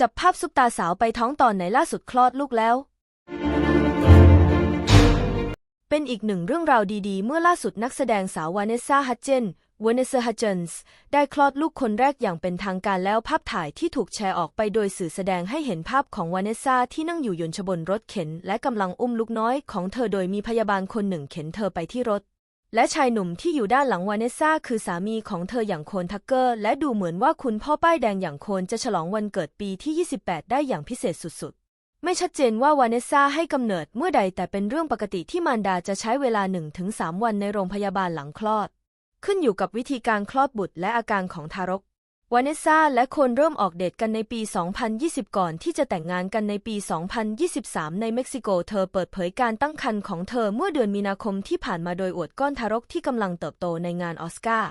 จับภาพซุปตาสาวไปท้องตอนไหนล่าสุดคลอดลูกแล้ว เป็นอีกหนึ่งเรื่องราวดีๆ เมื่อล่าสุดนักแสดงสาววาเนสซาฮัดเจนวาเนสซาฮัดเจนส์ได้คลอดลูกคนแรกอย่างเป็นทางการแล้วภาพถ่ายที่ถูกแชร์ออกไปโดยสื่อแสดงให้เห็นภาพของวาเนสซาที่นั่งอยู่ยนชบนรถเข็น และกำลังอุ้มลูกน้อยของเธอโดยมีพยาบาลคนหนึ่งเข็นเธอไปที่รถ และชายหนุ่มที่อยู่ด้านหลังวาเนสซาคือสามีของเธออย่างโคนทักเกอร์ และดูเหมือนว่าคุณพ่อป้ายแดงอย่างโคนจะฉลองวันเกิดปีที่ 28 ได้อย่างพิเศษสุดๆ ไม่ชัดเจนว่าวาเนสซาให้กำเนิดเมื่อใดแต่เป็นเรื่องปกติที่มารดาจะใช้เวลา 1-3 วันในโรงพยาบาลหลังคลอด ขึ้นอยู่กับวิธีการคลอดบุตรและอาการของทารก วาเนสซาและคนเริ่มออกเดทกันในปี 2020 ก่อนที่จะแต่งงานกันในปี 2023 ในเม็กซิโก เธอเปิดเผยการตั้งครรภ์ของเธอเมื่อเดือนมีนาคมที่ผ่านมาโดยอวดก้อนทารกที่กำลังเติบโตในงานออสการ์